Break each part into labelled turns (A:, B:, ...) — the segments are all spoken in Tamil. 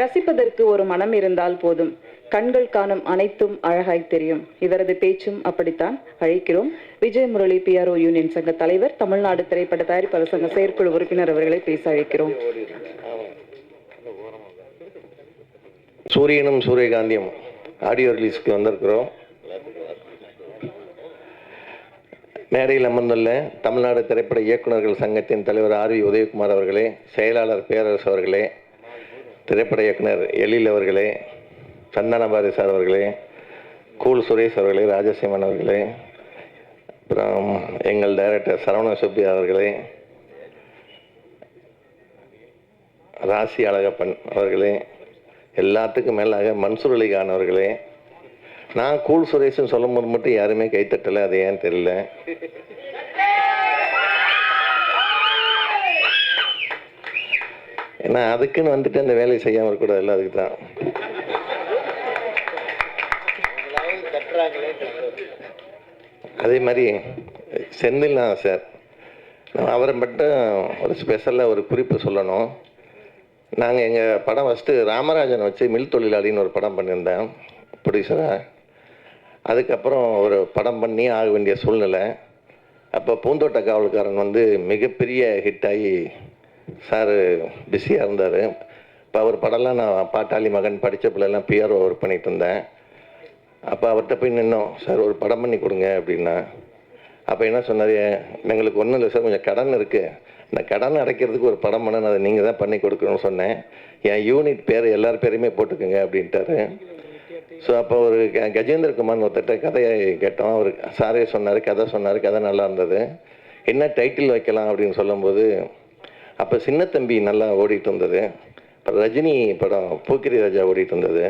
A: ரசிப்பதற்கு ஒரு மனம் இருந்தால் போதும். கண்கள் காணும் அனைத்தும் அழகாய் தெரியும். இவரது பேச்சும் அப்படித்தான் அழைக்கிறோம். விஜய் முரளி பிஆர்ஓ யூனியன் சங்க தலைவர் தமிழ்நாடு திரைப்பட தயாரிப்பாளர் சங்க செயற்குழு உறுப்பினர் அவர்களை பேச அழைக்கிறோம்.
B: சூரியனும் சூரியகாந்தியும் ஆடியோ ரிலீஸ்க்கு வந்திருக்கிறோம். மேடையில் அமர்ந்துள்ள தமிழ்நாடு திரைப்பட இயக்குநர்கள் சங்கத்தின் தலைவர் ஆர் வி உதயகுமார் அவர்களே செயலாளர் பேரரசு அவர்களே திரைப்பட இயக்குனர் எழில் அவர்களே சந்தனபாரி சார் அவர்களே கூல் சுரேஷ் அவர்களே ராஜசிம்மன் அவர்களே அப்புறம் எங்கள் டைரக்டர் சரவண சுப்பி அவர்களே ராசி அழகப்பன் அவர்களே எல்லாத்துக்கும் மேலாக மன்சூர் அலிகான் அவர்களே. நான் கூல் சுரேஷ்னு சொல்லும்போது மட்டும் யாருமே கைத்தட்டலை அது ஏன் தெரியல. ஏன்னா அதுக்குன்னு வந்துட்டு அந்த வேலையை செய்யாமல் இருக்கக்கூடாதுல்ல அதுக்கு தான் அதே மாதிரி செந்தில்னா சார். நான் அவரை மட்டும் ஒரு ஸ்பெஷலாக ஒரு குறிப்பு சொல்லணும். நாங்கள் எங்கள் படம் ஃபஸ்ட்டு ராமராஜன் வச்சு மில் தொழிலாளின்னு ஒரு படம் பண்ணியிருந்தேன் ப்ரொடியூசராக அதுக்கப்புறம் ஒரு படம் பண்ணி ஆக வேண்டிய சூழ்நிலை. அப்போ பூந்தோட்ட காவல்காரன் வந்து மிகப்பெரிய ஹிட் ஆகி சார் பிஸியாக இருந்தார். இப்போ அவர் படம்லாம் நான் பாட்டாளி மகன் படித்த பிள்ளைலாம் பிஆர்ஓ ஒர்க் பண்ணிட்டு இருந்தேன். அப்போ அவர்கிட்ட போய் நின்னோம். சார் ஒரு படம் பண்ணி கொடுங்க அப்படின்னா. அப்போ என்ன சொன்னார் எங்களுக்கு ஒன்றும் இல்லை சார் கொஞ்சம் கடன் இருக்குது இந்த கடன் அடைக்கிறதுக்கு ஒரு படம் பண்ண அதை நீங்கள் தான் பண்ணி கொடுக்கணும்னு சொன்னேன். என் யூனிட் பேர் எல்லார் பேரையுமே போட்டுக்கோங்க அப்படின்ட்டாரு. ஸோ அப்போ ஒரு க- கஜேந்திர குமார் ஒருத்தட்ட கதையை கேட்டோம். அவர் சாரே சொன்னார் கதை சொன்னார் கதை நல்லா இருந்தது. என்ன டைட்டில் வைக்கலாம்? அப்படின்னு சொல்லும்போது அப்போ சின்ன தம்பி நல்லா ஓடிட்டு இருந்தது அப்புறம் ரஜினி படம் போக்கிரி ராஜா ஓடிட்டு இருந்தது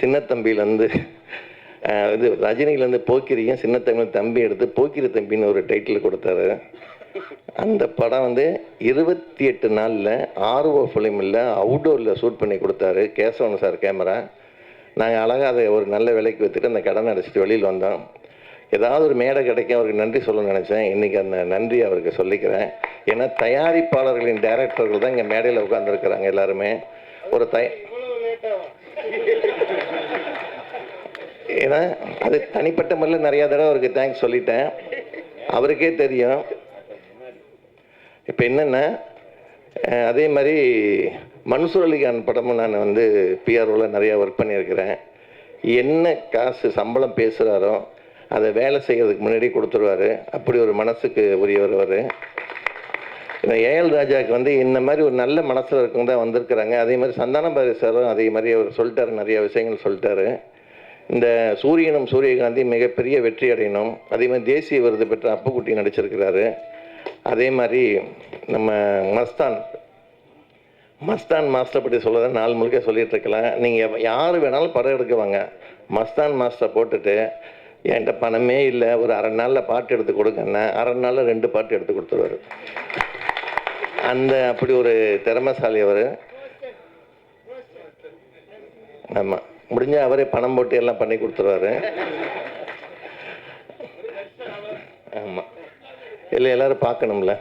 B: சின்ன தம்பியிலேருந்து இது ரஜினியிலேருந்து போக்கிரியும் சின்ன தம்பி தம்பி எடுத்து போக்கிரி தம்பின்னு ஒரு டைட்டில் கொடுத்தாரு. அந்த படம் வந்து இருபத்தி எட்டு நாளில் ஆர்ஓ ஃபிலிமில் அவுடோரில் ஷூட் பண்ணி கொடுத்தாரு. கேசவன் சார் கேமரா நாங்கள் அழகாக அதை ஒரு நல்ல விலைக்கு விற்றுட்டு அந்த கடனை அடைச்சிட்டு வெளியில் வந்தோம். ஏதாவது ஒரு மேடை கிடைக்கும் அவருக்கு நன்றி சொல்லணும்னு நினச்சேன். இன்றைக்கி அந்த நன்றி அவருக்கு சொல்லிக்கிறேன். ஏன்னா தயாரிப்பாளர்களின் டைரக்டர்கள் தான் இங்கே மேடையில் உட்காந்துருக்குறாங்க எல்லாருமே. ஒரு தய ஏன்னா அது தனிப்பட்ட முறையில் நிறையா தடவை அவருக்கு தேங்க்ஸ் சொல்லிட்டேன். அவருக்கே தெரியும். இப்போ என்னென்னா அதே மாதிரி மன்சூர் அலிகான் படமும் நான் வந்து பிஆர்ஓவில் நிறையா ஒர்க் பண்ணியிருக்கிறேன். என்ன காசு சம்பளம் பேசுகிறாரோ அதை வேலை செய்கிறதுக்கு முன்னாடி கொடுத்துருவாரு. அப்படி ஒரு மனசுக்கு உரியவர் அவர். இந்த ஏஎல் ராஜாவுக்கு வந்து இந்த மாதிரி ஒரு நல்ல மனசில் இருக்கவங்க தான் வந்திருக்கிறாங்க. அதே மாதிரி சந்தான பாரி சாரும் அதே மாதிரி அவர் சொல்லிட்டாரு நிறைய விஷயங்கள் சொல்லிட்டாரு. இந்த சூரியனும் சூரியகாந்தி மிகப்பெரிய வெற்றி அடையணும். அதே மாதிரி தேசிய விருது பெற்ற அப்புக்குட்டி நடிச்சிருக்கிறாரு. அதே மாதிரி நம்ம மஸ்தான் மஸ்தான் மாஸ்டர் பற்றி சொல்லதான் நாள் முழுக்க சொல்லிட்டு இருக்கலாம். நீங்கள் யார் வேணாலும் படம் எடுக்குவாங்க மஸ்தான் மாஸ்டர் போட்டுட்டு என்கிட்ட பணமே இல்லை. ஒரு அரை நாளில் பாட்டு எடுத்து கொடுங்கண்ணா. அரை நாளில் ரெண்டு பாட்டு எடுத்து கொடுத்துருவாரு. அந்த அப்படி ஒரு திறமைசாலி அவர். ஆமாம் முடிஞ்ச அவரே பணம் போட்டு எல்லாம் பண்ணி கொடுத்துருவாரு. ஆமாம் இல்லை எல்லோரும் பார்க்கணும்ல.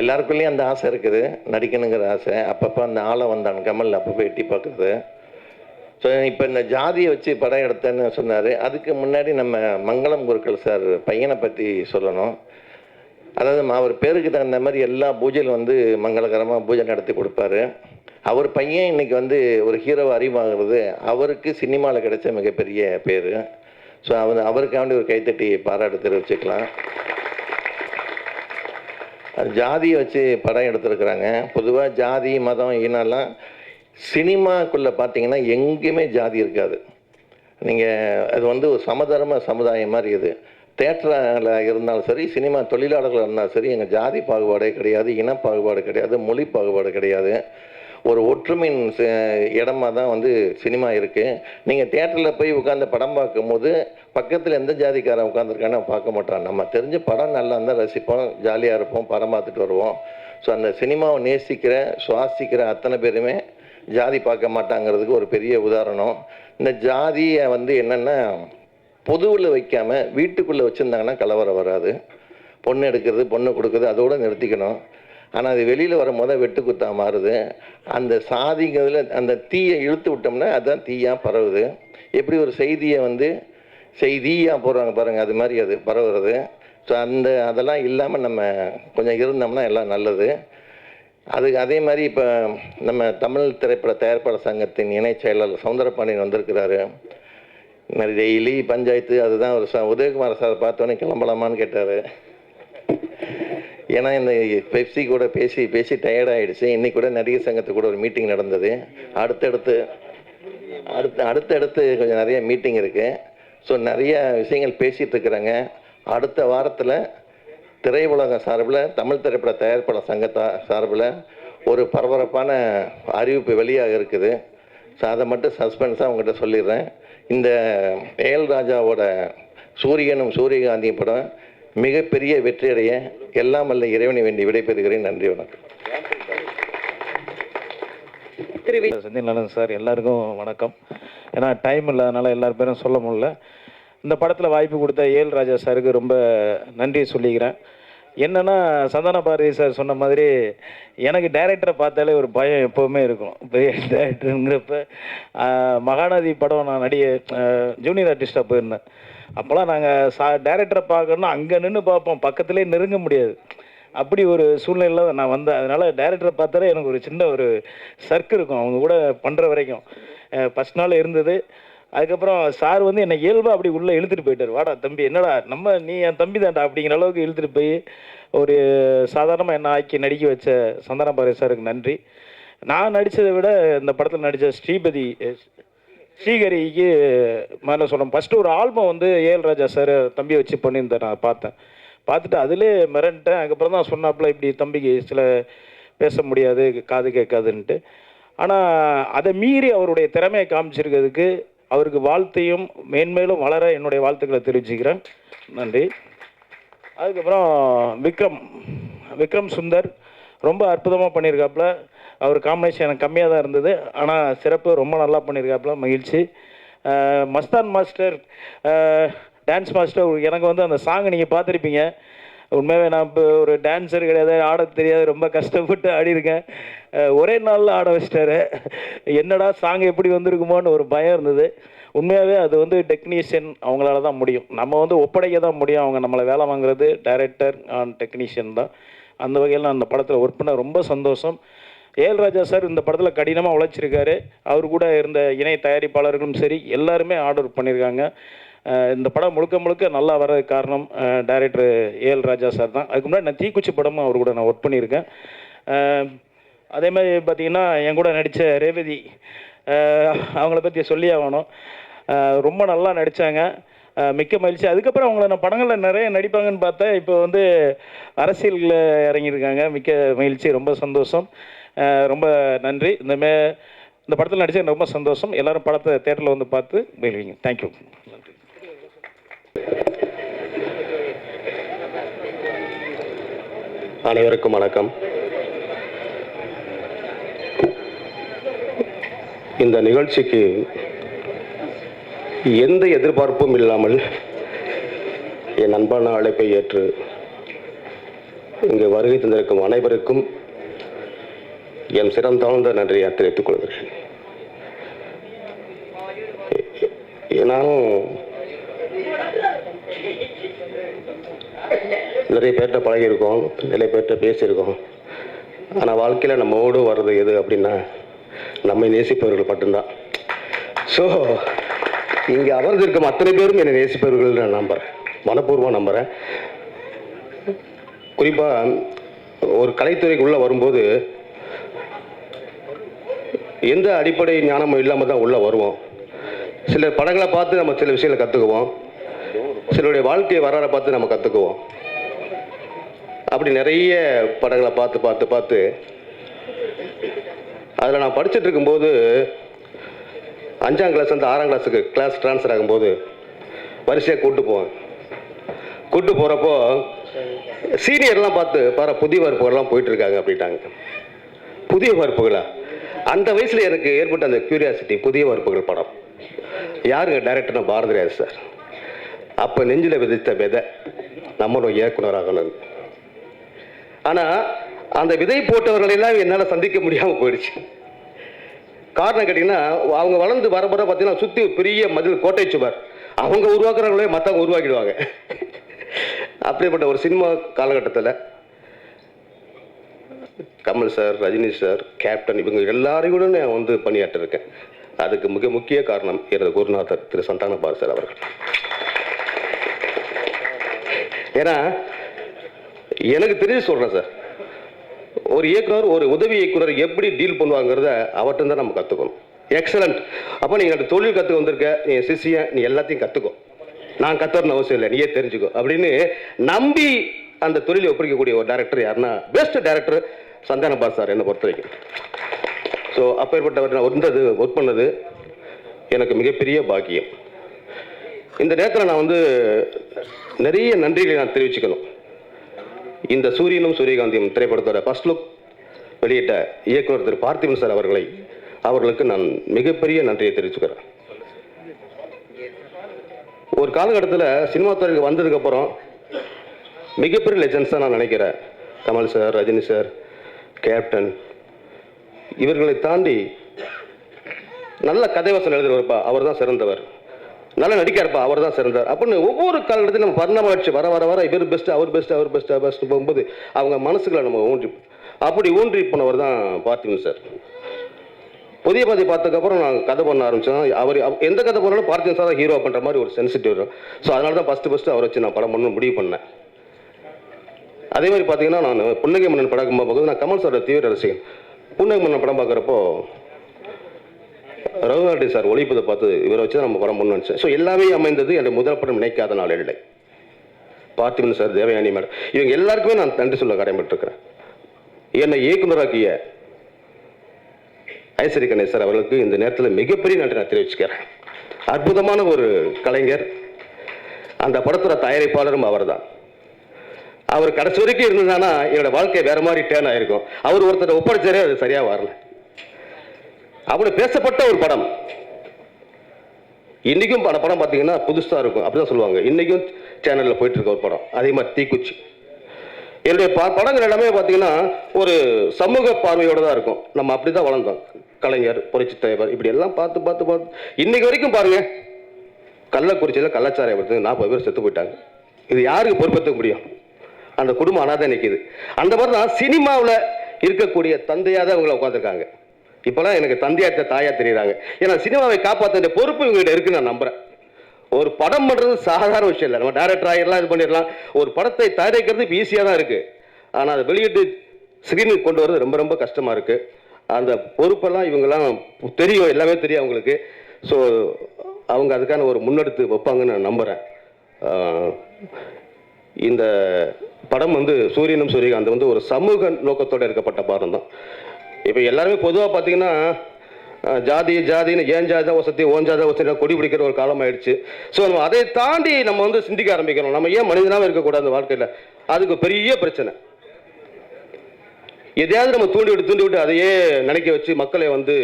B: எல்லாருக்குள்ளேயும் அந்த ஆசை இருக்குது. நடிக்கணுங்கிற ஆசை. அப்பப்போ அந்த ஆளை வந்தான். கமல் அப்பப்போ எட்டி பார்க்குறது. ஸோ இப்போ இந்த ஜாதியை வச்சு படம் எடுத்தேன்னு சொன்னார். அதுக்கு முன்னாடி நம்ம மங்களம் குருக்கள் சார் பையனை பற்றி சொல்லணும். அதாவது அவர் பேருக்கு தகுந்த மாதிரி எல்லா பூஜையிலும் வந்து மங்களகரமாக பூஜை நடத்தி கொடுப்பாரு. அவர் பையன் இன்னைக்கு வந்து ஒரு ஹீரோவை அறிவாகிறது. அவருக்கு சினிமாவில் கிடைச்ச மிகப்பெரிய பேர். ஸோ அவர் அவருக்காண்டி ஒரு கைத்தட்டி பாராட்டு தெரிவிச்சுக்கலாம். ஜாதியை வச்சு படம் எடுத்திருக்கிறாங்க. பொதுவாக ஜாதி மதம் இனெல்லாம் சினிமாக்குள்ளே பார்த்தீங்கன்னா எங்கேயுமே ஜாதி இருக்காது. நீங்கள் அது வந்து ஒரு சமதர்ம சமுதாயம் மாதிரி இது. தேட்டரில் இருந்தாலும் சரி சினிமா தொழிலாளர்கள் இருந்தாலும் சரி எங்கள் ஜாதி பாகுபாடே கிடையாது இன பாகுபாடு கிடையாது மொழி பாகுபாடு கிடையாது. ஒரு ஒற்றுமையின் ச- இடமா தான் வந்து சினிமா இருக்குது நீங்கள் தேட்டரில் போய் உட்காந்து படம் பார்க்கும்போது பக்கத்தில் எந்த ஜாதிக்காரன் உட்காந்துருக்கான்னு பார்க்க மாட்டான் நம்ம தெரிஞ்ச படம் நல்லா இருந்தால் ரசிப்போம் ஜாலியாக இருப்போம் படம் பார்த்துட்டு வருவோம். ஸோ அந்த சினிமாவை நேசிக்கிற சுவாசிக்கிற அத்தனை பேருமே ஜாதி பார்க்க மாட்டாங்கிறதுக்கு ஒரு பெரிய உதாரணம். இந்த ஜாதியை வந்து என்னென்னா பொதுவில் வைக்காமல் வீட்டுக்குள்ளே வச்சுருந்தாங்கன்னா கலவரம் வராது. பொண்ணு எடுக்கிறது பொண்ணு கொடுக்குறது அதோட நிறுத்திக்கணும். ஆனால் அது வெளியில் வரும்போது வெட்டு குத்தா மாறுது. அந்த சாதிங்கிறதுல அந்த தீயை இழுத்து விட்டோம்னா அதுதான் தீயாக பரவுது. எப்படி ஒரு செய்தியை வந்து செய்தியாக போடுறாங்க பாருங்கள் அது மாதிரி அது பரவுறது. ஸோ அந்த அதெல்லாம் இல்லாமல் நம்ம கொஞ்சம் இருந்தோம்னா எல்லாம் நல்லது. அது அதே மாதிரி இப்போ நம்ம தமிழ் திரைப்பட தயாரிப்பாளர் சங்கத்தின் இணைச் செயலாளர் சவுந்தரபாண்டியன் வந்திருக்கிறாரு. மாதிரி டெய்லி பஞ்சாயத்து அதுதான் ஒரு ச உதயகுமார் சார் பார்த்தோன்னே கிளம்பலாமான்னு கேட்டார். ஏன்னா இந்த பெப்சி கூட பேசி பேசி டயர்ட் இன்றைக்கி கூட நடிகர் சங்கத்து கூட ஒரு மீட்டிங் நடந்தது. அடுத்தடுத்து அடுத்து அடுத்தடுத்து கொஞ்சம் நிறைய மீட்டிங் இருக்குது ஸோ நிறைய விஷயங்கள் பேசிகிட்டு இருக்கிறாங்க. அடுத்த வாரத்தில் திரையுலகம் சார்பில் தமிழ் திரைப்பட தயாரிப்பாளர் சங்கத்தா சார்பில் ஒரு பரபரப்பான அறிவிப்பு வெளியாக இருக்குது. ஸோ அதை மட்டும் சஸ்பென்ஸாக உங்கள்கிட்ட சொல்லிடுறேன். இந்த ஏஎல் ராஜாவோட சூரியனும் சூரியகாந்தியும் படம் மிகப்பெரிய வெற்றியடைய எல்லாம் வல்ல இறைவனை வேண்டி விடைபெறுகிறேன். நன்றி வணக்கம்.
C: செந்தில் நலன் சார் எல்லாருக்கும் வணக்கம். ஏன்னா டைம் இல்லாதனால எல்லார் பேரும் சொல்ல முடியல. இந்த படத்தில் வாய்ப்பு கொடுத்த ஏல் ராஜா சாருக்கு ரொம்ப நன்றி சொல்லிக்கிறேன். என்னென்னா சந்தான பாரதி சார் சொன்ன மாதிரி எனக்கு டைரக்டரை பார்த்தாலே ஒரு பயம் எப்போவுமே இருக்கும். பெரிய டைரக்டருங்கிறப்ப மகாநதி படம் நான் நடிக ஜூனியர் ஆர்டிஸ்டாக போயிருந்தேன். அப்போல்லாம் நாங்கள் சா டைரக்டரை பார்க்கணும்னா அங்கே நின்று பார்ப்போம். பக்கத்துலேயே நெருங்க முடியாது. அப்படி ஒரு சூழ்நிலையில் தான் நான் வந்தேன். அதனால் டைரக்டரை பார்த்தாலே எனக்கு ஒரு சின்ன ஒரு சர்க்கு இருக்கும். அவங்க கூட பண்ணுற வரைக்கும். ஃபஸ்ட் நாள் இருந்தது. அதுக்கப்புறம் சார் வந்து என்னை இயல்பாக அப்படி உள்ளே இழுத்துட்டு போயிட்டார். வாடா தம்பி என்னடா நம்ம நீ என் தம்பி தான்டா அப்படிங்கிற அளவுக்கு இழுத்துட்டு போய் ஒரு சாதாரணமாக என்ன ஆக்கி நடிக்க வச்ச சந்தான பாரதி சாருக்கு நன்றி. நான் நடித்ததை விட இந்த படத்தில் நடித்த ஸ்ரீபதி ஸ்ரீகரிக்கு மேலே சொல்லணும் ஃபஸ்ட்டு ஒரு ஆல்பம் வந்து ஏஎல் ராஜா சார் தம்பி வச்சு பண்ணியிருந்தேன் நான் பார்த்தேன். பார்த்துட்டு அதிலே மிரண்டேன். அதுக்கப்புறம் தான் சொன்னாப்புல இப்படி தம்பிக்கு சில பேச முடியாது காது கேட்காதுன்ட்டு. ஆனால் அதை மீறி அவருடைய திறமையை காமிச்சிருக்கிறதுக்கு அவருக்கு வாழ்த்தையும் மேன்மேலும் வளர என்னுடைய வாழ்த்துக்களை தெரிவிச்சுக்கிறேன். நன்றி. அதுக்கப்புறம் விக்ரம் விக்ரம் சுந்தர் ரொம்ப அற்புதமாக பண்ணியிருக்காப்புல அவர் காம்பினேஷன் எனக்கு கம்மியாக தான் இருந்தது. ஆனால் சிறப்பு ரொம்ப நல்லா பண்ணியிருக்காப்புல மகிழ்ச்சி. மஸ்தான் மாஸ்டர் டான்ஸ் மாஸ்டர் எனக்கு வந்து அந்த சாங்கை நீங்கள் பார்த்துருப்பீங்க. உண்மையாகவே நான் இப்போ ஒரு டான்ஸர் கிடையாது ஆட தெரியாது ரொம்ப கஷ்டப்பட்டு ஆடியிருக்கேன். ஒரே நாளில் ஆட வச்சிட்டாரு. என்னடா சாங் எப்படி வந்திருக்குமோன்னு ஒரு பயம் இருந்தது. உண்மையாகவே அது வந்து டெக்னீஷியன் அவங்களால தான் முடியும். நம்ம வந்து ஒப்படைக்க தான் முடியும். அவங்க நம்மளை வேலை வாங்குறது டைரக்டர் அண்ட் டெக்னீஷியன் தான். அந்த வகையில் நான் அந்த படத்தில் ஒர்க் பண்ண ரொம்ப சந்தோஷம். ஏல்ராஜா சார் இந்த படத்தில் கடினமாக உழைச்சிருக்காரு. அவர் கூட இருந்த இணை தயாரிப்பாளர்களும் சரி எல்லாருமே ஆர்டர் பண்ணியிருக்காங்க. இந்த படம் முழுக்க முழுக்க நல்லா வர காரணம் டைரக்டர் ஏஎல் ராஜா சார் தான். அதுக்கு முன்னாடி நான் தீக்குச்சி படமும் அவர் கூட நான் ஒர்க் பண்ணியிருக்கேன். அதே மாதிரி பார்த்தீங்கன்னா என் கூட நடித்த ரேவதி அவங்கள பற்றி சொல்லி ஆகணும். ரொம்ப நல்லா நடித்தாங்க மிக்க மகிழ்ச்சி. அதுக்கப்புறம் அவங்கள நான் படங்களில் நிறைய நடிப்பாங்கன்னு பார்த்தேன். இப்போ வந்து அரசியலில் இறங்கியிருக்காங்க. மிக்க மகிழ்ச்சி ரொம்ப சந்தோஷம். ரொம்ப நன்றி. இந்த மே இந்த படத்தில் நடித்த ரொம்ப சந்தோஷம். எல்லாரும் படத்தை தேட்டரில் வந்து பார்த்து மகிழ்வீங்க. தேங்க்யூ நன்றி.
D: அனைவருக்கும் வணக்கம். இந்த நிகழ்ச்சிக்கு எந்த எதிர்பார்ப்பும் இல்லாமல் என் அன்பான அழைப்பை ஏற்று இங்கே வருகை தந்திருக்கும் அனைவருக்கும் என் சிறந்தாழ்ந்த நன்றியை தெரிவித்துக் கொள்கிறேன். நானும் நிறைய பேர்கிட்ட பழகியிருக்கோம் நிறைய பேர்கிட்ட பேசியிருக்கோம். ஆனால் வாழ்க்கையில் நம்மோடு வர்றது எது அப்படின்னா நம்மை நேசிப்பவர்கள் மட்டும்தான். ஸோ இங்கே அமர்ந்திருக்கும் அத்தனை பேரும் என்னை நேசிப்பவர்கள் நான் நம்புகிறேன் மனப்பூர்வமாக நம்புகிறேன் குறிப்பாக ஒரு கலைத்துறைக்குள்ளே வரும்போது எந்த அடிப்படை ஞானமும் இல்லாமல் தான் உள்ளே வருவோம். சில படங்களை பார்த்து நம்ம சில விஷயங்களை கற்றுக்குவோம் சிலருடைய வாழ்க்கை வரலாறை பார்த்து நம்ம கற்றுக்குவோம் அப்படி நிறைய படங்களை பார்த்து பார்த்து பார்த்து அதில் நான் படிச்சுட்டு இருக்கும்போது அஞ்சாம் கிளாஸ் வந்து ஆறாம் கிளாஸுக்கு கிளாஸ் ட்ரான்ஸ்ஃபர் ஆகும்போது வரிசையாக கூப்பிட்டு போவேன். கூட்டு போகிறப்போ சீனியர்லாம் பார்த்து பாரு புதிய வகுப்புகள்லாம் போயிட்டுருக்காங்க அப்படின்ட்டாங்க. புதிய வகுப்புகளா அந்த வயசில் எனக்கு ஏற்பட்ட அந்த கியூரியாசிட்டி புதிய வகுப்புகள் படம். யாருங்க டைரக்டர்னா பாரதிராஜ் சார்? அப்போ நெஞ்சில் விதைத்த விதை நம்மளும் இயக்குனராகணும் ஆனால் அந்த விதை போட்டவர்களெல்லாம் என்னால் சந்திக்க முடியாமல் போயிடுச்சு. காரணம் கேட்டிங்கன்னா அவங்க வளர்ந்து வர வர பார்த்தீங்கன்னா சுற்றி பெரிய மதில் கோட்டை சுவர். அவங்க உருவாக்குறவங்களே மற்றவங்க உருவாக்கிடுவாங்க. அப்படிப்பட்ட ஒரு சினிமா காலகட்டத்தில் Kamal sir Rajini sir captain இவங்க எல்லாரையும் நான் வந்து பணியாற்றிருக்கேன். அதுக்கு மிக முக்கிய காரணம் எனது குருநாதர் திரு சந்தான பாரு சார் அவர்கள். ஏன்னா எனக்கு தெரிஞ்சு சொல்கிறேன் சார். ஒரு இயக்குனர் ஒரு உதவி இயக்குனர் எப்படி டீல் பண்ணுவாங்கிறத அவர்கிட்ட தான் நம்ம கற்றுக்கணும் எக்ஸலண்ட் அப்போ நீங்கள் அந்த தொழில் கற்றுக்க வந்திருக்க நீ சிஷிய நீ எல்லாத்தையும் கற்றுக்கோ நான் கற்றுறணும் அவசியம் இல்லை நீயே தெரிஞ்சுக்கோ. அப்படின்னு நம்பி அந்த தொழிலை ஒப்படைக்கக்கூடிய ஒரு டேரக்டர் யாருன்னா best director Santhana boss sir என்னை பொறுத்த வரைக்கும். ஸோ அப்பேற்பட்டவர் நான் வந்தது ஒர்க் பண்ணது எனக்கு மிகப்பெரிய பாக்கியம். இந்த நேரத்தில் நான் வந்து நிறைய நன்றிகளை நான் தெரிவிச்சுக்கணும். இந்த சூரியனும் சூரியகாந்தியும் திரைப்படத்தோட ஃபர்ஸ்ட் லுக் வெளியிட்ட இயக்குனர் திரு பார்த்திபன் சார் அவர்களை அவர்களுக்கு நான் மிகப்பெரிய நன்றியை தெரிவிச்சுக்கிறேன். ஒரு காலகட்டத்தில் சினிமா துறைக்கு வந்ததுக்கப்புறம் மிகப்பெரிய லெஜன்ஸாக நான் நினைக்கிறேன். Kamal sir Rajini sir captain இவர்களை தாண்டி நல்ல கதை வசனம் எழுதுறவர்ப்பா அவர் தான் சிறந்தவர். நல்லா நடிக்காருப்பா அவர் தான் சிறந்தார். அப்படின்னு ஒவ்வொரு காலகட்டத்திலும் நம்ம பரிணாமாட்சி வர வர வர இவர் பெஸ்ட் அவர் பெஸ்ட் அவர் பெஸ்ட் அவர் பெஸ்ட் போகும்போது அவங்க மனசுகளை நம்ம ஊன்றி அப்படி ஊன்றி போனவர் தான் பார்த்திபன் சார். புதிய பாதி பார்த்ததுக்கப்புறம் நான் கதை பண்ண ஆரம்பிச்சோம் அவர் எந்த கதை பண்ணாலும் பார்த்திபன் சார் ஹீரோ பண்ணுற மாதிரி ஒரு சென்சிட்டிவ் வரும் ஸோ அதனால தான் ஃபஸ்ட்டு ஃபஸ்ட்டு அவரை வச்சு நான் படம் பண்ணணும் முடிவு பண்ணேன். அதே மாதிரி பார்த்தீங்கன்னா நான் புன்னகை மன்னன் படம் பார்க்கும்போது நான் கமல் சாரோட தீவிர ரசிகன். புன்னகை மன்னன் படம் பார்க்குறப்போ ரகுநாட்டி சார் ஒழிப்பதை பார்த்து இவரை வச்சு தான் நம்ம படம் பண்ணு நினச்சேன். ஸோ எல்லாமே அமைந்தது என்னுடைய முதல் படம் நினைக்காத நாள் இல்லை பார்த்திபன் சார் தேவயானி மேடம் இவங்க எல்லாருக்குமே நான் நன்றி சொல்ல கடமைப்பட்டிருக்கிறேன். என்னை இயக்குநராக்கிய ஐஸ்வரி கணேஷ் சார் அவர்களுக்கு இந்த நேரத்தில் மிகப்பெரிய நன்றி நான் தெரிவிச்சுக்கிறேன். அற்புதமான ஒரு கலைஞர். அந்த படத்தோட தயாரிப்பாளரும் அவர்தான். அவர் கடைசி வரைக்கும் இருந்ததுன்னா என்னோட வாழ்க்கை வேற மாதிரி டேர்ன் ஆயிருக்கும். அவர் ஒருத்தர் ஒப்படைச்சாரே அது சரியா வரல. அப்படி பேசப்பட்ட ஒரு படம். இன்னைக்கும் படம் படம் பார்த்தீங்கன்னா புதுசாக இருக்கும். அப்படிதான் சொல்லுவாங்க. இன்னைக்கும் சேனலில் போயிட்டு இருக்க ஒரு படம். அதே மாதிரி தீக்குச்சி. என்னுடைய ப- படங்கள் எல்லாமே பார்த்தீங்கன்னா ஒரு சமூக பார்வையோடு தான் இருக்கும். நம்ம அப்படி தான் வளர்ந்தோம். கலைஞர் புரட்சி தலைவர் இப்படி எல்லாம் பார்த்து பார்த்து பார்த்து. இன்னைக்கு வரைக்கும் பாருங்கள் கள்ளக்குறிச்சியில் கள்ளச்சாரை எடுத்து நாற்பது பேர் செத்து போயிட்டாங்க. இது யாருக்கு பொறுப்பேற்க முடியும்? அந்த குடும்பம் அனாதை நிற்கிது அந்த மாதிரி தான் சினிமாவில் இருக்கக்கூடிய தந்தையாக தான் அவங்கள உட்காந்துருக்காங்க இப்போலாம் எனக்கு தந்தையாச்ச தாயா தெரியுறாங்க. ஏன்னா சினிமாவை காப்பாற்ற வேண்டிய பொறுப்பு இவங்ககிட்ட இருக்குன்னு நான் நம்புறேன். ஒரு படம் பண்ணுறது சாதாரண விஷயம் இல்லை. நம்ம டேரக்டர் ஆகிடலாம் இது பண்ணிடலாம். ஒரு படத்தை தயாரிக்கிறது இப்போ ஈஸியாக தான் இருக்குது ஆனால் அதை வெளியிட்டு ஸ்க்ரீனுக்கு கொண்டு வரது ரொம்ப ரொம்ப கஷ்டமாக இருக்குது அந்த பொறுப்பெல்லாம் இவங்கெல்லாம் தெரியும். எல்லாமே தெரியும் அவங்களுக்கு. ஸோ அவங்க அதுக்கான ஒரு முன்னெடுத்து வைப்பாங்கன்னு நான் நம்புகிறேன் இந்த படம் வந்து சூரியனும் சூரியகாந்த் வந்து ஒரு சமூக நோக்கத்தோடு எடுக்கப்பட்ட படம் தான் இப்போ எல்லாருமே பொதுவாக பார்த்தீங்கன்னா ஜாதி ஜாதின்னு ஏன் ஜாதி தான் வசதி ஓன் ஜாதி வசதி கொடி பிடிக்கிற ஒரு காலம் ஆயிடுச்சு. ஸோ நம்ம அதை தாண்டி நம்ம வந்து சிந்திக்க ஆரம்பிக்கணும் நம்ம ஏன் மனிதனாக இருக்கக்கூடாது அந்த வாழ்க்கையில்? அதுக்கு பெரிய பிரச்சனை. எதையாவது நம்ம தூண்டி விட்டு தூண்டி விட்டு அதையே நினைக்க வச்சு மக்களை வந்து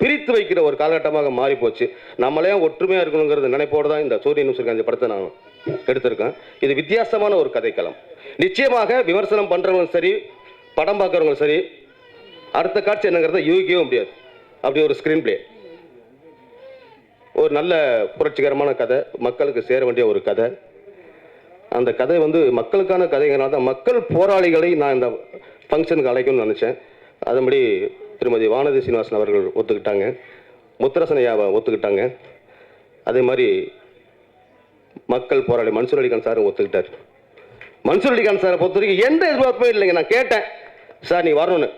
D: பிரித்து வைக்கிற ஒரு காலகட்டமாக மாறி போச்சு நம்மளே ஒற்றுமையாக இருக்கணுங்கிறது நினைப்போடு தான் இந்த சூரியன் சுருக்காந்தி படத்தை நான் எடுத்திருக்கேன். இது வித்தியாசமான ஒரு கதைக்களம். நிச்சயமாக விமர்சனம் பண்ணுறவங்களும் சரி படம் பார்க்குறவங்களும் சரி அடுத்த காட்சி என்னங்கிறத யூகிக்கவே முடியாது. அப்படி ஒரு ஸ்க்ரீன் பிளே ஒரு நல்ல புரட்சிகரமான கதை மக்களுக்கு சேர வேண்டிய ஒரு கதை. அந்த கதை வந்து மக்களுக்கான கதைங்கிறனால தான் மக்கள் போராளிகளை நான் இந்த ஃபங்க்ஷனுக்கு அழைக்கணும்னு நினச்சேன். அதன்படி திருமதி வானதி சீனிவாசன் அவர்கள் ஒத்துக்கிட்டாங்க. முத்தரசனையாவை ஒத்துக்கிட்டாங்க. அதே மாதிரி மக்கள் போராளி மன்சூர் அலிகான் சாரும் ஒத்துக்கிட்டார். மன்சூர் அலிகான் சாரை பொறுத்த வரைக்கும் எந்த எதிர்பார்ப்பும் இல்லைங்க. நான் கேட்டேன். சார் நீ வரணும்னு.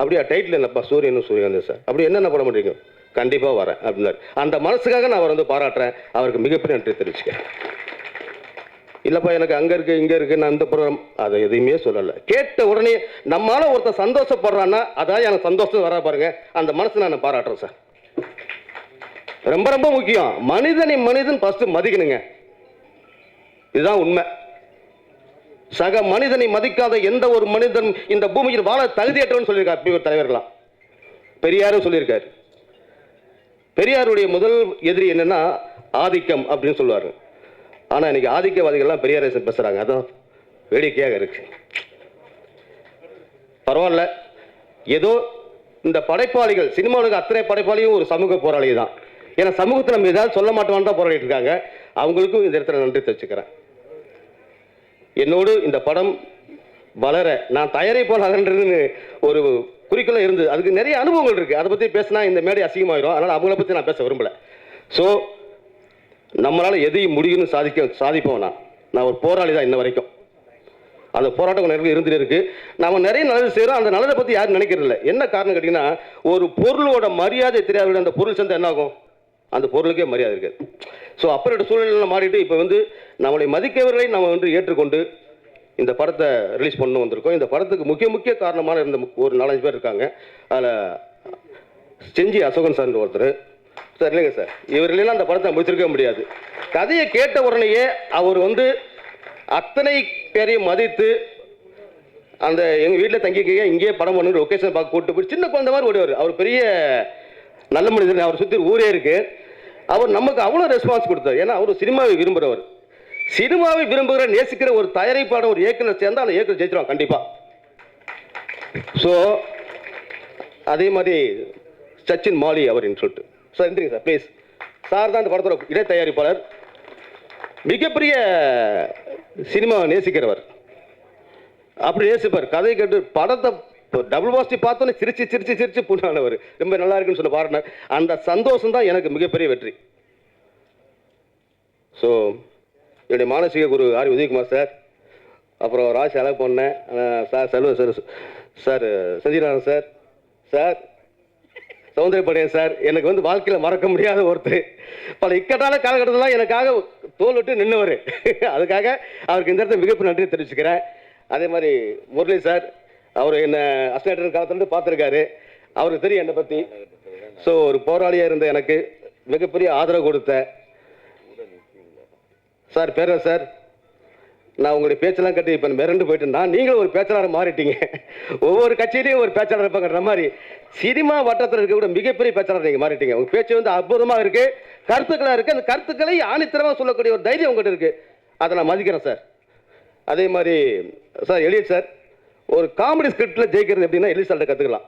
D: அப்படியா டைட்டில் என்னப்பா? சூரியனும் சூரியகாந்த் சார். அப்படி என்னென்ன பண்ண முடியும்? கண்டிப்பாக வரேன் அப்படின்னாரு. அந்த மனசுக்காக நான் அவரை வந்து பாராட்டுறேன். அவருக்கு மிகப்பெரிய நன்றி தெரிவிச்சுக்கிறேன். இல்லைப்பா எனக்கு அங்கே இருக்கு இங்கே இருக்கு நான் இந்த ப்ரோக்ராம் அதை எதையுமே சொல்லலை. கேட்ட உடனே நம்மளால ஒருத்தர் சந்தோஷப்படுறான்னா அதான் எனக்கு சந்தோஷம் வரா பாருங்க. அந்த மனசு நான் பாராட்டுறேன் சார். ரொம்ப ரொம்ப முக்கியம். மனிதனை மனிதன் ஃபஸ்ட்டு மதிக்கணுங்க. இதுதான் உண்மை. சக மனிதனை மதிக்காத எந்த ஒரு மனிதன் இந்த பூமியில் வாழ தகுதியற்றவன் சொல்லியிருக்கார் அப்படி தலைவர்களாம் பெரியாரும் சொல்லியிருக்காரு. பெரியாருடைய முதல் எதிரி என்னன்னா ஆதிக்கம் அப்படின்னு சொல்லுவார். ஆனால் இன்னைக்கு ஆதிக்கவாதிகள்லாம் பெரியாரை பேசுகிறாங்க அதான் வேடிக்கையாக இருக்கு. பரவாயில்ல. ஏதோ இந்த படைப்பாளிகள் சினிமாவுக்கு அத்தனை படைப்பாளியும் ஒரு சமூக போராளி தான் ஏன்னா சமூகத்தில் நம்ம ஏதாவது சொல்ல மாட்டோம்னு தான் போராடிட்டு இருக்காங்க. அவங்களுக்கும் இந்த இடத்துல நன்றி தெரிவிச்சுக்கிறேன். என்னோடு இந்த படம் வளர நான் தயாரை போல் அதன்றதுன்னு ஒரு குறிக்கோளாக இருந்தது. அதுக்கு நிறைய அனுபவங்கள் இருக்குது அதை பற்றி பேசினா இந்த மேடை அசிங்கமாயிரும். அதனால் அவங்கள பற்றி நான் பேச விரும்பலை. ஸோ நம்மளால் எதையும் முடியும்னு சாதிக்க சாதிப்போம் நான். நான் ஒரு போராளி தான் இன்ன வரைக்கும். அந்த போராட்டம் நிறைய இருந்துட்டு இருக்கு. நாம நிறைய நல்லது செய்கிறோம் அந்த நல்லதை பற்றி யாரும் நினைக்கிறது இல்லை என்ன காரணம் கேட்டிங்கன்னா ஒரு பொருளோட மரியாதை தெரியாத அந்த பொருள் சந்தை என்ன ஆகும்? அந்த பொருளுக்கே மரியாதை இருக்காது ஸோ அப்படிப்பட்ட சூழ்நிலை மாறிட்டு இப்போ வந்து நம்மளை மதிக்கவர்களை நம்ம வந்து ஏற்றுக்கொண்டு இந்த படத்தை ரிலீஸ் பண்ண வந்திருக்கோம். இந்த படத்துக்கு முக்கிய முக்கிய காரணமான இருந்த ஒரு நாலஞ்சு பேர் இருக்காங்க. அதில் செஞ்சி அசோகன் சார் ஒருத்தர். சார் இல்லைங்க சார். இவர் இல்லைன்னா அந்த படத்தை முடிச்சிருக்க முடியாது. கதையை கேட்ட உடனேயே அவர் வந்து அத்தனை பேரையும் மதித்து அந்த எங்கள் வீட்டில் தங்கிக்க இங்கேயே படம் பண்ணுற லொக்கேஷன் பார்க்க கூப்பிட்டு போய் சின்ன குழந்தை மாதிரி ஓடிவார். அவர் பெரிய நல்ல மனிதர். அவர் சுற்றி ஊரே இருக்குது அவர் நமக்கு அவ்வளோ ரெஸ்பான்ஸ் கொடுத்தார். ஏன்னா அவர் சினிமாவை விரும்புகிறவர் சினிமாவை விரும்புகிற நேசிக்கிற ஒரு தயாரிப்பாளர் ஒரு இயக்குனர் சேர்ந்தால் அந்த இயக்குனர் ஜெயிச்சிருவான் கண்டிப்பாக ஸோ அதே மாதிரி சச்சின் மாலி அவர்னு சொல்லிட்டு. சார் இருந்துங்க சார் ப்ளீஸ் சார் தான் இந்த படத்தோட இடை தயாரிப்பாளர். மிகப்பெரிய சினிமாவை நேசிக்கிறவர். அப்படி நேசிப்பார். கதை கேட்டு படத்தை இப்போ டபுள் பாஸ்டி பார்த்தோன்னே சிரிச்சு சிரிச்சு சிரிச்சு புண்ணானவர் ரொம்ப நல்லா இருக்குன்னு சொல்லி பாருனார் அந்த சந்தோஷம் தான் எனக்கு மிகப்பெரிய வெற்றி. ஸோ என்னுடைய மானசீக குரு ஆர். உதயகுமார் சார் அப்புறம் ராசி அழகு பண்ணேன் sir Selva sir sir Senjinathan sir sir Soundarapadaiyan sir எனக்கு வந்து வாழ்க்கையில் மறக்க முடியாத ஒருத்தர். பல இக்கட்டான காலகட்டத்தில் எனக்காக தோல் விட்டு நின்றுவர் அதுக்காக அவருக்கு இந்த இடத்துல மிகப்பெரிய நன்றி தெரிவிச்சுக்கிறேன். அதே மாதிரி முரளி சார் அவர் என்ன அஸ்டேட்டர் காலத்துலேருந்து பார்த்துருக்காரு. அவருக்கு தெரியும் என்னை பற்றி ஸோ ஒரு போராளியாக இருந்த எனக்கு மிகப்பெரிய ஆதரவு கொடுத்த. சார் பேர சார் நான் உங்களுடைய பேச்செல்லாம் கட்டி இப்போ மிரண்டு போயிட்டேன்னா நீங்களும் ஒரு பேச்சாளர் மாறிட்டீங்க. ஒவ்வொரு கட்சியிலையும் ஒரு பேச்சாளர் இருப்பாங்கன்ற மாதிரி சினிமா வட்டத்தில் இருக்கக்கூடிய மிகப்பெரிய பேச்சாளர் நீங்கள் மாறிட்டீங்க. உங்கள் பேச்சு வந்து அற்புதமாக இருக்கு. கருத்துக்களாக இருக்கு. அந்த கருத்துக்களை ஆணித்தரமாக சொல்லக்கூடிய ஒரு தைரியம் உங்கள்கிட்ட இருக்கு. அதை நான் மதிக்கிறேன் சார் அதே மாதிரி சார் எலியட் சார் ஒரு காமெடி ஸ்கிரிப்டில் ஜெயிக்கிறது எப்படின்னா எலிட் சார்கிட்ட கற்றுக்கலாம்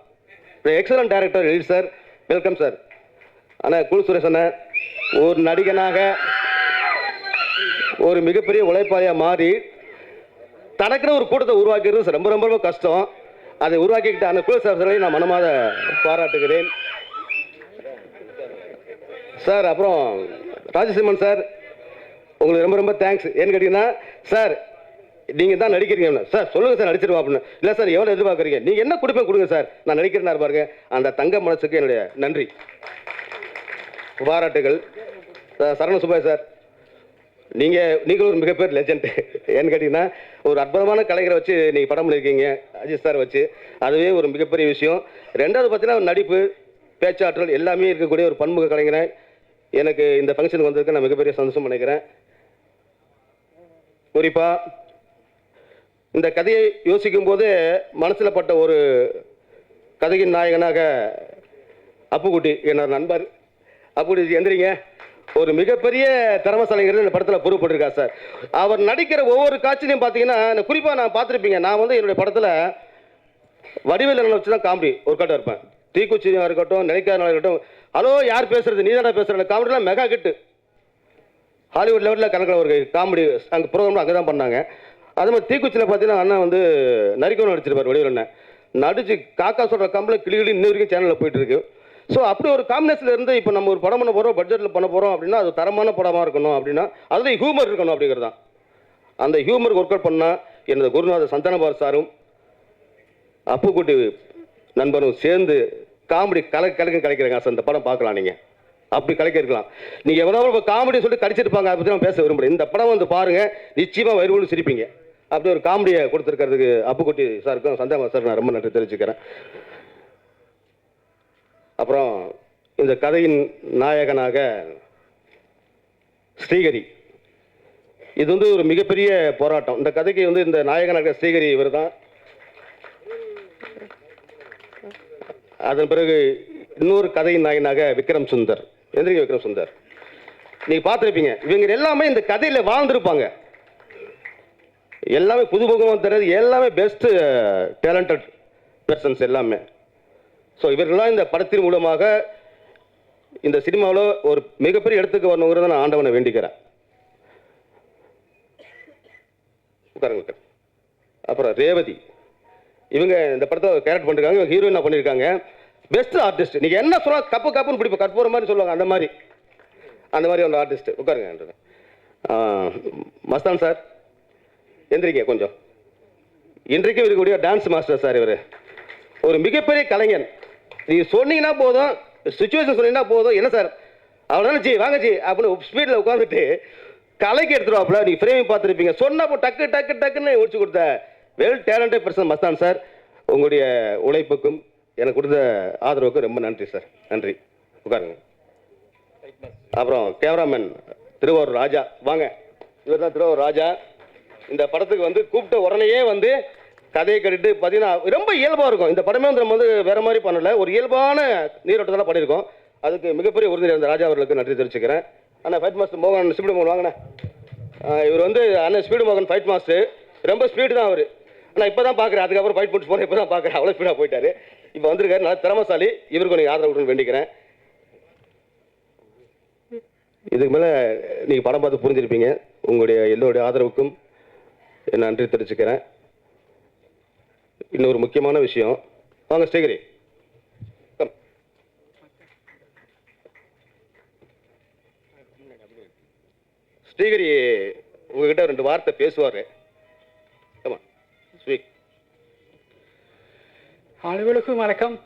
D: excellent director Eli sir welcome sir ஆனால் குழு சுரேஷ் அண்ணன் ஒரு நடிகனாக ஒரு மிகப்பெரிய உழைப்பாளியாக மாறி தனக்குன்னு ஒரு கூட்டத்தை உருவாக்கிறது ரொம்ப ரொம்ப ரொம்ப கஷ்டம். அதை உருவாக்கிக்கிட்ட அந்த குழு சார்களை நான் மனமாத பாராட்டுகிறேன். சார் அப்புறம் ராஜசிம்மன் சார் உங்களுக்கு ரொம்ப ரொம்ப தேங்க்ஸ் ஏன்னு கேட்டிங்கன்னா சார் நீங்கள் தான் நடிக்கிறீங்க சார் சொல்லுங்கள் சார் நடிச்சிருவா அப்படின்னு. இல்லை சார் எவ்வளோ எதிர்பார்க்குறீங்க? நீங்கள் என்ன கொடுப்பேன் கொடுங்க சார். நான் நடிக்கிறேன் பாருங்க. அந்த தங்க மனசுக்கு என்னுடைய நன்றி. பாராட்டுகள். சரண சுபாய் சார் நீங்கள் நீங்கள் ஒரு மிகப்பெரிய லெஜண்ட் ஏன்னு கேட்டிங்கன்னா ஒரு அற்புதமான கலைஞரை வச்சு நீங்கள் படம் பண்ணியிருக்கீங்க அஜித் சார் வச்சு. அதுவே ஒரு மிகப்பெரிய விஷயம். ரெண்டாவது பார்த்தீங்கன்னா நடிப்பு பேச்சாற்றல் எல்லாமே இருக்கக்கூடிய ஒரு பன்முக கலைஞரை எனக்கு இந்த ஃபங்க்ஷனுக்கு வந்திருக்க நான் மிகப்பெரிய சந்தோஷம் நினைக்கிறேன். குறிப்பாக இந்த கதையை யோசிக்கும் போது மனசில் பட்ட ஒரு கதையின் நாயகனாக அப்புக்குட்டி என்னோட நண்பர். அப்புக்குட்டி எந்திரிங்க. ஒரு மிகப்பெரிய திறமசாலைங்கிறது இந்த படத்தில் பொறுப்பட்டிருக்கா சார். அவர் நடிக்கிற ஒவ்வொரு காட்சியிலையும் பார்த்தீங்கன்னா குறிப்பாக நான் பார்த்துருப்பீங்க. நான் வந்து என்னுடைய படத்தில் வடிவேல் வச்சு தான் காமெடி ஒரு கட்டம் இருப்பேன். தீக்குச்சியாக இருக்கட்டும் நினைக்காதனால இருக்கட்டும். ஹலோ யார் பேசுறது? நீ தானே பேசுகிற காமெடிலாம் மெகா கிட்டு ஹாலிவுட் லெவலில் கணக்கில் ஒரு காமெடி அங்கே ப்ரோக்ராம் அங்கே தான் பண்ணாங்க. அதே மாதிரி தீக்குச்சியில் பார்த்தீங்கன்னா அண்ணன் வந்து நரிக்கணும் நடிச்சிருப்பார் வெளியில் அண்ணன் நடிச்சு காக்கா சொல்கிற கம்பளை கிளி கிளி இன்ன வரைக்கும் சேனலில் போயிட்டுருக்கு. ஸோ அப்படி ஒரு காம்பினேஷனில் இருந்து இப்போ நம்ம ஒரு படம் பண்ண போகிறோம் பட்ஜெட்டில் பண்ண போகிறோம் அப்படின்னா அது தரமான படமாக இருக்கணும் அப்படின்னா அதில் ஹியூமர் இருக்கணும் அப்படிங்கிறது தான். அந்த ஹியூமர் ஒர்க் அவுட் பண்ணால் எனது குருநாதர் சந்தானபார் சாரும் அப்புக்குட்டி நண்பரும் சேர்ந்து காமெடி கலை கலக்க கலைக்கிறாங்க. சார் இந்த படம் பார்க்கலாம் நீங்கள் அப்படி கலைக்கிருக்கலாம் நீங்கள் எவ்வளோ இப்போ காமெடி சொல்லிட்டு கடிச்சிருப்பாங்க அதை பற்றி நான் பேச விரும்புகிறேன் இந்த படம் வந்து பாருங்கள் நிச்சயமாக வயிறு சிரிப்பீங்க. அப்படி ஒரு காமெடியை கொடுத்துருக்கிறதுக்கு அப்புக்குட்டி சாருக்கும் சந்தேகம் சார் நான் ரொம்ப நன்றி தெரிவிச்சுக்கிறேன். அப்புறம் இந்த கதையின் நாயகனாக ஸ்ரீகரி இது வந்து ஒரு மிகப்பெரிய போராட்டம். இந்த கதைக்கு வந்து இந்த நாயகனாக ஸ்ரீகரி இவர் தான் அதன் பிறகு இன்னொரு கதையின் நாயகனாக விக்ரம் சுந்தர். எந்திரிங்க விக்ரம் சுந்தர். நீங்கள் பார்த்துருப்பீங்க. இவங்க எல்லாமே இந்த கதையில் வாழ்ந்திருப்பாங்க. எல்லாமே புதுமுகமாக தெரியாது எல்லாமே பெஸ்ட்டு டேலண்டட் பர்சன்ஸ் எல்லாமே. ஸோ இவர்கள்லாம் இந்த படத்தின் மூலமாக இந்த சினிமாவில் ஒரு மிகப்பெரிய இடத்துக்கு வரணுங்கிறத நான் ஆண்டவனை வேண்டிக்கிறேன். உட்காருங்க உட்காருங்க. அப்புறம் ரேவதி. இவங்க இந்த படத்தை கேரக்ட் பண்ணிருக்காங்க இவங்க ஹீரோயினாக பண்ணியிருக்காங்க பெஸ்ட் ஆர்டிஸ்ட் நீங்கள் என்ன சொல்லலாம் கப்பு கப்புன்னு பிடிப்போம் கற்பூர மாதிரி சொல்லுவாங்க அந்த மாதிரி. அந்த மாதிரி ஒரு ஆர்டிஸ்ட் உட்காருங்க மஸ்தான் சார். எந்திரிங்க கொஞ்சம். இன்றைக்கும் இருக்கக்கூடிய டான்ஸ் மாஸ்டர் சார் இவர். ஒரு மிகப்பெரிய கலைஞன். நீங்கள் சொன்னீங்கன்னா போதும் சுச்சுவேஷன் சொன்னீங்கன்னா போதும். என்ன சார் அவ்வளோதானே ஜி வாங்க ஜி அப்படின்னு ஸ்பீடில் உட்காந்துட்டு கலைக்கு எடுத்துருவாப்புல நீ ஃப்ரேமிங் பார்த்துருப்பீங்க. சொன்னப்போ டக்கு டக்கு டக்குன்னு ஒழிச்சு கொடுத்த well talented person Mastan sir உங்களுடைய உழைப்புக்கும் எனக்கு கொடுத்த ஆதரவுக்கும் ரொம்ப நன்றி சார் நன்றி. உட்காருங்க. அப்புறம் கேமராமேன் திருவாரூர் ராஜா. வாங்க. இவர் தான் திருவாரூர் ராஜா. இந்த படத்துக்கு வந்து கூப்பிட்ட உடனேயே வந்து கதையை கட்டிட்டு பார்த்தீங்கன்னா ரொம்ப இயல்பாக இருக்கும். இந்த படமே வந்து நம்ம வந்து வேற மாதிரி பண்ணல. ஒரு இயல்பான நீரோட்டத்தில் பண்ணியிருக்கோம். அதுக்கு மிகப்பெரிய உறுதியாக இருந்த ராஜா அவர்களுக்கு நன்றி தெரிவிச்சுக்கிறேன். அண்ணா ஃபைட் மாஸ்டர் மோகன் ஸ்பீடு மோகன் வாங்கினேன் இவர் வந்து அண்ணன் ஸ்பீடு மோகன் ஃபைட் மாஸ்டர் ரொம்ப ஸ்பீடு தான் அவர். ஆனால் இப்போ தான் பார்க்குறேன் அதுக்கப்புறம் ஃபைட் முடிச்சு போகிறேன் இப்போ தான் பார்க்குறேன் அவ்வளோ ஸ்பீடாக போயிட்டாரு. இப்போ வந்திருக்காரு. நல்லா திறமசாலி. இவருக்கு நீங்கள் ஆதரவு கொடுன்னு வேண்டிக்கிறேன். இதுக்கு மேலே நீங்கள் படம் பார்த்து புரிஞ்சிருப்பீங்க. உங்களுடைய எல்லோருடைய ஆதரவுக்கும் நன்றி தெரிவிச்சுக்கிறேன். இன்னொரு முக்கியமான விஷயம். வாங்க ஸ்ரீகிரி. ஸ்ரீகிரி உங்ககிட்ட ரெண்டு வார்த்தை பேசுவார். ஆமா ஸ்வீக்
E: அனைவருக்கும் வணக்கம்.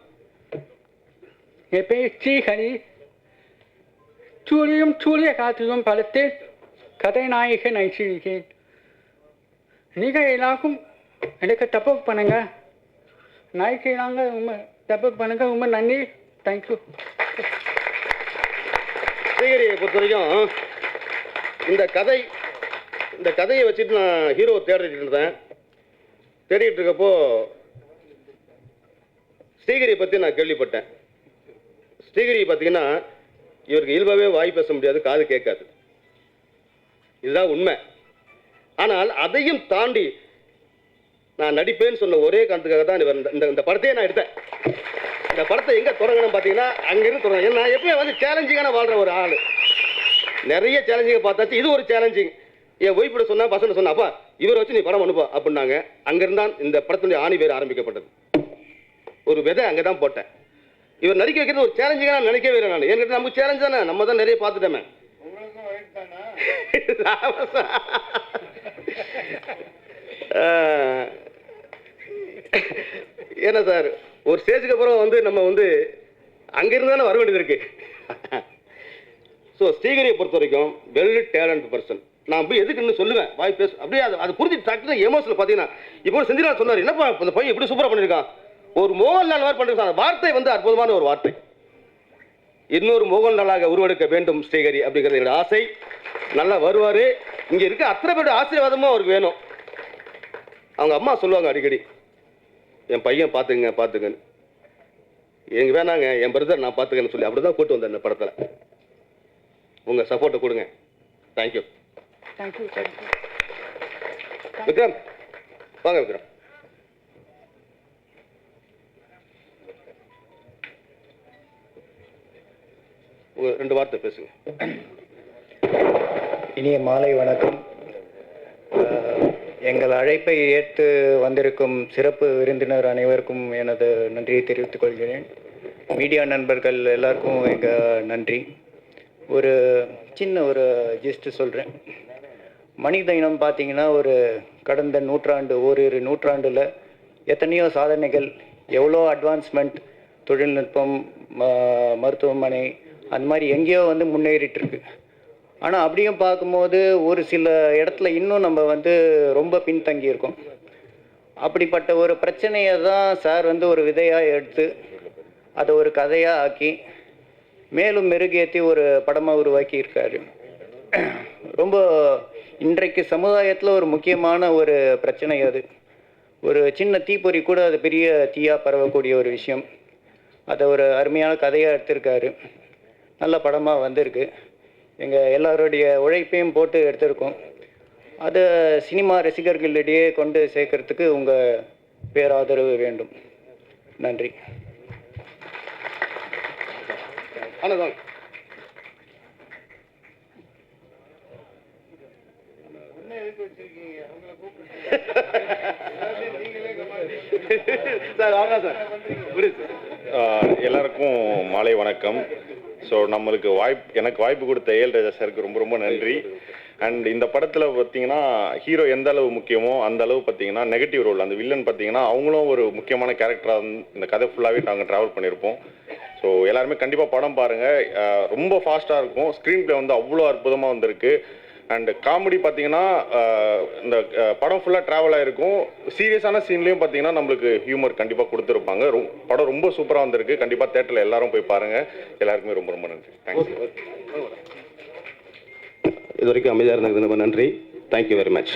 E: என் பேர் ஸ்ரீஹரி. சூரியும் சூரிய காற்றிலும் படத்தில் கதைநாயகன் ஐசிருக்கேன் நீங்கள் எல்லாருக்கும் எனக்கு தப்பு பண்ணுங்க. நடிக்கிறாங்க ரொம்ப தப்பு பண்ணுங்க. ரொம்ப நன்றி. தேங்க்யூ
D: ஸ்ரீகிரியை பொறுத்த வரைக்கும் இந்த கதை இந்த கதையை வச்சுட்டு நான் ஹீரோ தேடிட்டு இருந்தேன். தேடிட்டு இருக்கப்போ ஸ்ரீகிரியை பற்றி நான் கேள்விப்பட்டேன். ஸ்ரீகிரி பார்த்தீங்கன்னா இவருக்கு இயல்பாகவே வாய் பேச முடியாது காது கேட்காது. இதுதான் உண்மை. ஆனால் அதையும் தாண்டி நான் நடிப்பேன்னு சொன்ன ஒரே காரணத்துக்காக தான் இவர் இந்த- இந்த படத்தையே நான் எடுத்தேன். இந்த படத்தை எங்கே தொடங்கணும் பார்த்தீங்கன்னா அங்கிருந்து தொடங்க நான் எப்பயும் வந்து சேலஞ்சிங்கான வாழ்கிற ஒரு ஆள். நிறைய சேலஞ்சிங்கை பார்த்தாச்சு. இது ஒரு சேலஞ்சிங் என் ஒய்ஃபிட சொன்னா பசங்க சொன்னா அப்பா இவரை வச்சு நீ படம் அனுப்பா அப்படின்னாங்க. அங்கிருந்தான் இந்த படத்தினுடைய ஆணி பேர் ஆரம்பிக்கப்பட்டது. ஒரு விதை அங்கே தான் போட்டேன். இவர் நடிக்க வைக்கிறது ஒரு சேலஞ்சிங்காக நான் நினைக்கவே இல்லை நான். என்கிட்ட நமக்கு சேலஞ்ச் தானே? நம்ம தான் நிறைய பார்த்துட்டோமே. என்ன சார் ஒரு ஸ்டேஜுக்கு அப்புறம் வந்து நம்ம வந்து அங்கிருந்து தானே வர வேண்டியது இருக்கு. ஸோ ஸ்ரீகரியை பொறுத்த வரைக்கும் வெல் டேலண்ட் பர்சன் நான் போய் எதுக்கு இன்னும் சொல்லுவேன்? வாய் பேச. அப்படியே அது அது புரிஞ்சு டக்குனு எமோஷனில் பார்த்தீங்கன்னா இப்போ செந்திரா சொன்னார் என்னப்பா இந்த பையன் எப்படி சூப்பராக பண்ணியிருக்கான் ஒரு மோகன்லால் மாதிரி பண்ணிருக்கான். அந்த வார்த்தை வந்து அற்புதமான ஒரு வார்த்தை. இன்னொரு மோகன்லாலாக உருவெடுக்க வேண்டும் ஸ்ரீகரி அப்படிங்கிறது என்னோட ஆசை. நல்லா வருவார். இங்கே இருக்க அத்தனை பேரோட ஆசீர்வாதமும் அவருக்கு வேணும். அவங்க அம்மா சொல்லுவாங்க அடிக்கடி என் பையன் பார்த்துங்க பார்த்துங்கன்னு எங்க வேணாங்க என் பிரதர் நான் பார்த்துக்கன்னு சொல்லி அப்படி தான் கூட்டு வந்தேன் இந்த படத்தில். உங்கள் சப்போர்ட்டை கொடுங்க. தேங்க்யூ
E: தேங்க்யூ
D: விக்ரம் வாங்க விக்ரம். உங்க ரெண்டு வார்த்தை பேசுங்க.
F: இனிய மாலை வணக்கம். எங்கள் அழைப்பை ஏற்று வந்திருக்கும் சிறப்பு விருந்தினர் அனைவருக்கும் எனது நன்றியை தெரிவித்துக் கொள்கிறேன். மீடியா நண்பர்கள் எல்லாருக்கும் எங்கள் நன்றி. ஒரு சின்ன ஒரு ஜிஸ்ட் சொல்கிறேன் மனித இனம் பார்த்தீங்கன்னா ஒரு கடந்த நூற்றாண்டு ஓரிரு நூற்றாண்டில் எத்தனையோ சாதனைகள் எவ்வளோ அட்வான்ஸ்மெண்ட் தொழில்நுட்பம் ம- மருத்துவமனை அந்த மாதிரி எங்கேயோ வந்து முன்னேறிட்டு இருக்கு. ஆனால் அப்படியும் பார்க்கும்போது ஒரு சில இடத்துல இன்னும் நம்ம வந்து ரொம்ப பின்தங்கி இருக்கோம் அப்படிப்பட்ட ஒரு பிரச்சனையை தான் சார் வந்து ஒரு விதையாக எடுத்து அதை ஒரு கதையாக ஆக்கி மேலும் மெருகேற்றி ஒரு படமாக உருவாக்கி இருக்காரு ரொம்ப இன்றைக்கு சமுதாயத்தில் ஒரு முக்கியமான ஒரு பிரச்சனை அது. ஒரு சின்ன தீப்பொறி கூட அது பெரிய தீயாக பரவக்கூடிய ஒரு விஷயம். அதை ஒரு அருமையான கதையாக எடுத்திருக்காரு. நல்ல படமாக வந்திருக்கு. எங்கள் எல்லாருடைய உழைப்பையும் போட்டு எடுத்திருக்கோம். அதை சினிமா ரசிகர்களிடையே கொண்டு சேர்க்கறதுக்கு உங்கள் பேராதரவு வேண்டும். நன்றி.
D: ஆனதான் சார் ஆமா சார்.
G: எல்லாருக்கும் மாலை வணக்கம். ஸோ நம்மளுக்கு வாய்ப்பு எனக்கு வாய்ப்பு கொடுத்த ஏஎல் ராஜா சாருக்கு ரொம்ப ரொம்ப நன்றி. அண்ட் இந்த படத்தில் பார்த்தீங்கன்னா ஹீரோ எந்த அளவு முக்கியமோ அந்த அளவு பார்த்தீங்கன்னா நெகட்டிவ் ரோல் அந்த வில்லன் பார்த்தீங்கன்னா அவங்களும் ஒரு முக்கியமான கேரக்டராக இந்த கதை ஃபுல்லாகவே நாங்கள் ட்ராவல் பண்ணியிருப்போம் ஸோ எல்லாருமே கண்டிப்பாக படம் பாருங்கள் ரொம்ப ஃபாஸ்ட்டாக இருக்கும். ஸ்க்ரீன் ப்ளே வந்து அவ்வளோ அற்புதமாக வந்திருக்கு. அண்ட் காமெடி பார்த்தீங்கன்னா இந்த படம் ஃபுல்லாக ட்ராவல் ஆகிருக்கும் சீரியஸான சீன்லேயும் பார்த்தீங்கன்னா நம்மளுக்கு ஹியூமர் கண்டிப்பாக கொடுத்துருப்பாங்க. ரொ- படம் ரொம்ப சூப்பராக வந்திருக்கு. கண்டிப்பாக தேட்டரில் எல்லாரும் போய் பாருங்கள் எல்லாருக்குமே ரொம்ப ரொம்ப நன்றி. தேங்க்யூ
D: இது வரைக்கும் அமைதியாக இருந்ததுக்கு ரொம்ப நன்றி. Thank you very much